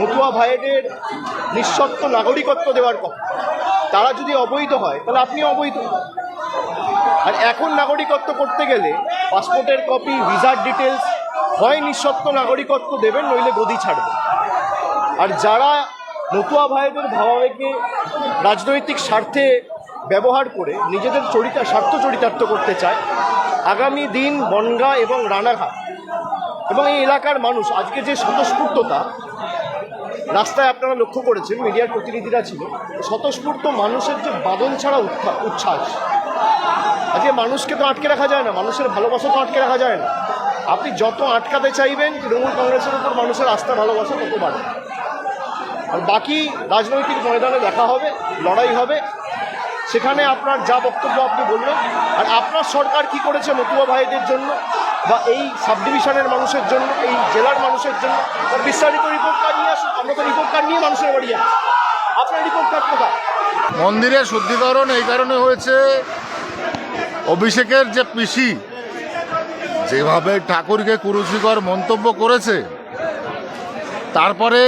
নতুয়া ভাইদের নিঃশর্ত নাগরিকত্ব দেওয়ার কথা। তারা যদি অবৈধ হয়, তাহলে আপনি অবৈধ। আর এখন নাগরিকত্ব করতে গেলে পাসপোর্টের কপি, ভিসার ডিটেলস হয় নিঃশর্ত নাগরিকত্ব দেবেন, নইলে গদি ছাড়বেন। আর যারা নতুয়া ভাইদের ভাবাবেগে রাজনৈতিক স্বার্থে ব্যবহার করে নিজেদের চরিতা, স্বার্থ চরিতার্থ করতে চায়, আগামী দিন বনগা এবং রানাঘাট এবং এই এলাকার মানুষ আজকে যে স্বতঃস্ফূর্ততা রাস্তায় আপনারা লক্ষ্য করেছেন, মিডিয়ার প্রতিনিধিরা ছিল, স্বতঃস্ফূর্ত মানুষের যে বাদন ছাড়া উচ্ছ্বাস। আজকে মানুষকে তো আটকে রাখা যায় না, মানুষের ভালোবাসা তো আটকে রাখা যায় না। আপনি যত আটকাতে চাইবেন, তৃণমূল কংগ্রেসের উপর মানুষের আস্থা, ভালোবাসা তত বাড়বে। আর বাকি রাজনৈতিক ময়দানে দেখা হবে, লড়াই হবে। সেখানে আপনার যা বক্তব্য আপনি বললেন, আর আপনার সরকার কি করেছে মতুয়া ভাইদের জন্য? বা এই সাব ডিভিশনের মানুষের জন্য, এই জেলার মানুষের জন্য তার বিস্তারিত রিপোর্ট কার্ড নিয়ে আসুন। আমরা তো রিপোর্ট কার্ড নিয়ে মানুষের বাড়ি যাচ্ছি। আপনার রিপোর্ট কার্ড কোথায়? মন্দিরের শুদ্ধিকরণ এই কারণে হয়েছে, অভিষেকের যে পিসি, যেভাবে ঠাকুরকে কুরুচিকর মন্তব্য করেছে, তারপরে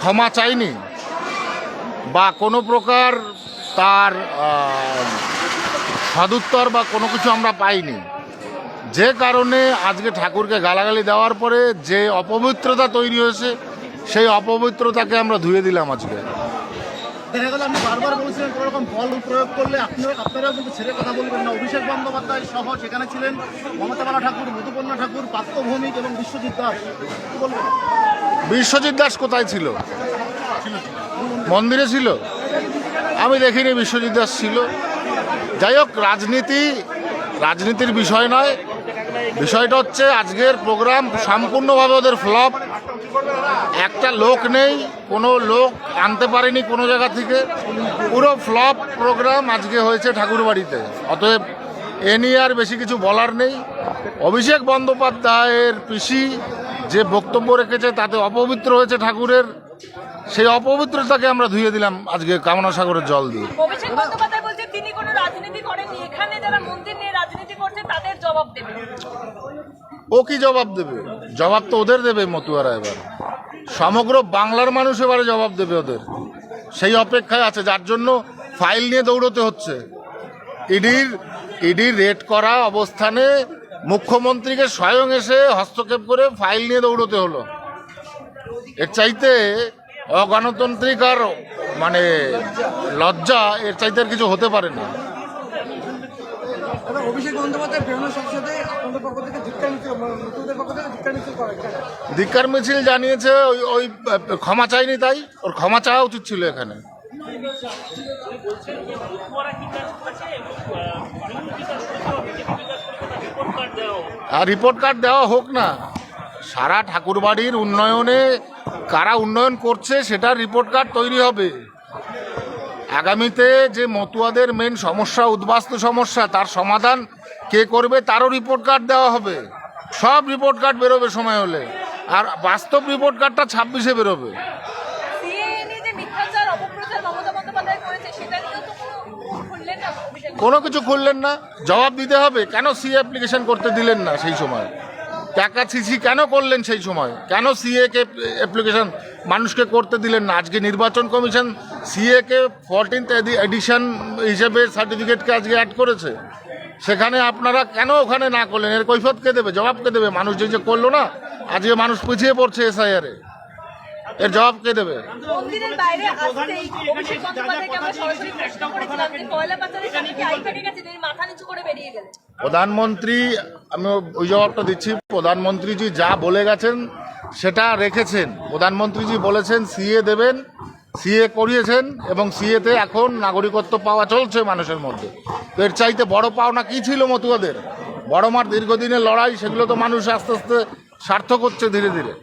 ক্ষমা চাইনি, বা কোনো প্রকার তার সদুত্তর বা কোনো কিছু আমরা পাইনি। যে কারণে আজকে ঠাকুরকে গালাগালি দেওয়ার পরে যে অপবিত্রতা তৈরি হয়েছে সেই অপবিত্রতাকে আমরা ধুয়ে দিলাম আজকে। দেখা গেল আপনি বারবার বলছিলেন কোনো রকম বল প্রয়োগ করলে আপনিও আপনারাও কিন্তু ছেড়ে কথা বলবেন না। অভিষেক বন্দ্যোপাধ্যায় সহ সেখানে ছিলেন মমতাবালা ঠাকুর মধুপর্ণা ঠাকুর পাত্র ভৌমিক এবং বিশ্বজিৎ দাস। বলবেন? বিশ্বজিৎ দাস কোথায় ছিল? মন্দিরে ছিল? আমি দেখিনি বিশ্বজিৎ দাস ছিল। যাই হোক রাজনীতি রাজনীতির বিষয় নয়। বিষয়টা হচ্ছে আজকের প্রোগ্রাম সম্পূর্ণভাবে ওদের ফ্লপ। একটা লোক নেই, কোনো লোক আনতে পারেনি কোনো জায়গা থেকে। পুরো ফ্লপ প্রোগ্রাম আজকে হয়েছে ঠাকুরবাড়িতে। অতএব এ নিয়ে আর বেশি কিছু বলার নেই। অভিষেক বন্দ্যোপাধ্যায়ের পিসি যে বক্তব্য রেখেছে তাতে অপবিত্র হয়েছে ঠাকুরের। সেই অপবিত্রতাকে আমরা ধুয়ে দিলাম আজকে কামনা সাগরের জল দিয়ে। অভিষেক বন্দ্যোপাধ্যায় বলছে, তিনি কোনো রাজনীতি এখানে যারা মন্দির নিয়ে ও কি জবাব দেবে? জবাব তো ওদের দেবে মতুয়ারা এবার। সমগ্র বাংলার মানুষ এবারে জবাব দেবে ওদের। সেই অপেক্ষায় আছে, যার জন্য ফাইল নিয়ে দৌড়তে হচ্ছে। ইডির ইডির রেড করা অবস্থানে মুখ্যমন্ত্রীকে স্বয়ং এসে হস্তক্ষেপ করে ফাইল নিয়ে দৌড়তে হলো। এর চাইতে অগণতান্ত্রিক আর মানে লজ্জা এর চাইতে আর কিছু হতে পারে না। অভিষেক বন্দ্যোপাধ্যায় প্রেরণা সংসদে আপনাদের পক্ষ থেকে ধিক্কার মিছিল নতুনদের পক্ষ থেকে ধিক্কার মিছিল করা ধিক্কার মিছিল জানিয়েছে ওই ওই, ক্ষমা চাইনি তাই, ওর ক্ষমা চাওয়া উচিত ছিল এখানে। আর রিপোর্ট কার্ড দেওয়া হোক না, সারা ঠাকুরবাড়ির উন্নয়নে কারা উন্নয়ন করছে সেটার রিপোর্ট কার্ড তৈরি হবে। আগামীতে যে মতুয়াদের মেন সমস্যা উদ্বাস্তু সমস্যা তার সমাধান কে করবে তারও রিপোর্ট কার্ড দেওয়া হবে। সব রিপোর্ট কার্ড বেরোবে সময় হলে। আর বাস্তব রিপোর্ট কার্ডটা ছাব্বিশে বেরোবে। কোনো কিছু খুললেন না জবাব দিতে হবে। কেন সি অ্যাপ্লিকেশন করতে দিলেন না সেই সময়? টাকা সিসি কেন করলেন সেই সময়? কেন সিএ কে অ্যাপ্লিকেশন মানুষকে করতে দিলেন না? আজকে নির্বাচন কমিশন সিএ কে ফোরটিন্থ এডিশন হিসেবে সার্টিফিকেটকে আজকে অ্যাড করেছে। সেখানে আপনারা কেন ওখানে না করলেন? এর কৈফত কে দেবে? জবাব কে দেবে? মানুষ যে যে করল না, আজকে মানুষ পিছিয়ে পড়ছে এসআইআরে এর জবাব কে দেবে? মন্দিরের বাইরে আসতেই অভিষেক বন্দ্যোপাধ্যায়কে আমরা সরাসরি প্রশ্ন করেছিলাম যে কয়লা পাচারের সাথে কি আই গেছে তিনি মাথা নিচু করে বেরিয়ে গেলেন। প্রধানমন্ত্রী আমি ওই জবাবটা দিচ্ছি প্রধানমন্ত্রীজি যা বলে গেছেন সেটা রেখেছেন। প্রধানমন্ত্রীজি বলেছেন সিএ দেবেন সিএ করিয়েছেন এবং সিএতে এখন নাগরিকত্ব পাওয়া চলছে মানুষের মধ্যে। তো এর চাইতে বড় পাওনা কী ছিল মতুয়াদের? বড় মার দীর্ঘদিনের লড়াই সেগুলো তো মানুষ আস্তে আস্তে সার্থক হচ্ছে ধীরে ধীরে।